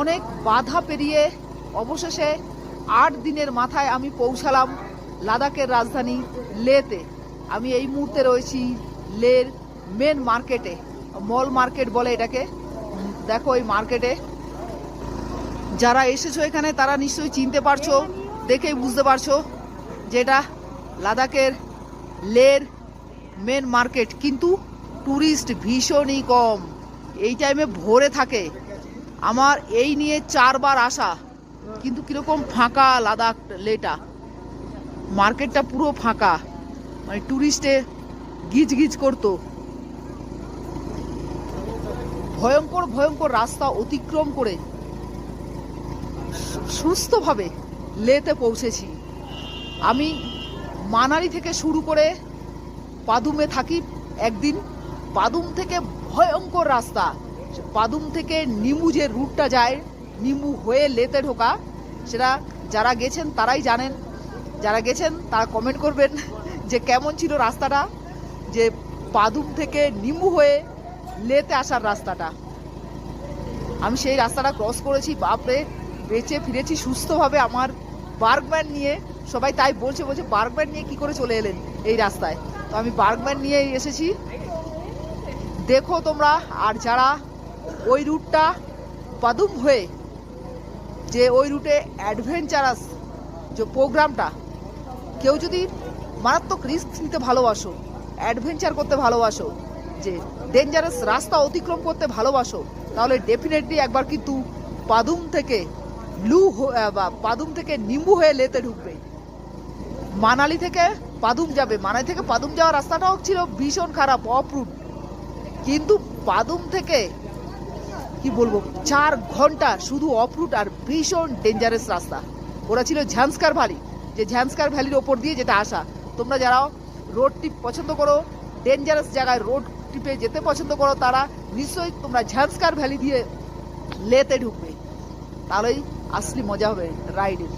অনেক বাধা পেরিয়ে অবশেষে আট দিনের মাথায় আমি পৌঁছালাম লাদাখের রাজধানী লেতে। আমি এই মুহূর্তে রয়েছি লের মেন মার্কেটে মল মার্কেট বলে এটাকে। দেখো এই মার্কেটে যারা এসেছ এখানে, তারা নিশ্চয়ই চিনতে পারছ, দেখেই বুঝতে পারছ যেটা লাদাখের লের মেন মার্কেট কিন্তু ট্যুরিস্ট ভীষণই কম। এই টাইমে ভরে থাকে। আমার এই নিয়ে চারবার আসা, কিন্তু কীরকম ফাঁকা লাদাখ লেটা। মার্কেটটা পুরো ফাঁকা মানে ট্যুরিস্টে গিজ গিজ করতো। ভয়ঙ্কর ভয়ঙ্কর রাস্তা অতিক্রম করে সুস্থভাবে লেতে পৌঁছেছি। আমি মানালি থেকে শুরু করে পাদুমে থাকি একদিন। পাদুম থেকে ভয়ঙ্কর রাস্তা। পাদুম থেকে নিমু যে রুটটা যায়, নিমু হয়ে লেতে ঢোকা, সেটা যারা গেছেন তারাই জানেন। যারা গেছেন তারা কমেন্ট করবেন যে কেমন ছিল রাস্তাটা, যে পাদুম থেকে নিমু হয়ে লেতে আসার রাস্তাটা। আমি সেই রাস্তাটা ক্রস করেছি, বাপরে, বেঁচে ফিরেছি সুস্থভাবে আমার বার্গম্যান নিয়ে। সবাই তাই বলছে বলছে, বার্গম্যান নিয়ে কি করে চলে এলেন এই রাস্তায়? তো আমি বার্গম্যান নিয়ে এসেছি। দেখো তোমরা, আর যারা ওই রুটটা পাদুম হয়ে যে ওই রুটে অ্যাডভেঞ্চারাস যে প্রোগ্রামটা, কেউ যদি মারাত্মক রিস্ক নিতে ভালোবাসো, অ্যাডভেঞ্চার করতে ভালোবাসো, যে ডেঞ্জারাস রাস্তা অতিক্রম করতে ভালোবাসো, তাহলে ডেফিনেটলি একবার কিন্তু পাদুম থেকে লু বা পাদুম থেকে নিম্বু হয়ে লেতে ঢুকবে। মানালি থেকে পাদুম যাবে। মানালি থেকে পাদুম যাওয়ার রাস্তাটাও ছিল ভীষণ খারাপ অফ রুট কিন্তু পাদুম থেকে কি বলব, চার ঘণ্টা শুধু অফরুট আর ভীষণ ডেঞ্জারাস রাস্তা। ওরা ছিল ঝ্যান্সকার ভ্যালি, যে ঝ্যান্সকার ভ্যালির ওপর দিয়ে যেটা আসা। তোমরা যারাও রোড ট্রিপ পছন্দ করো ডেঞ্জারাস জায়গায় রোড ট্রিপে যেতে পছন্দ করো, তারা নিশ্চয়ই তোমরা ঝ্যান্সকার ভ্যালি দিয়ে লেতে ঢুকবে। তাহলেই আসলি মজা হবে রাইডের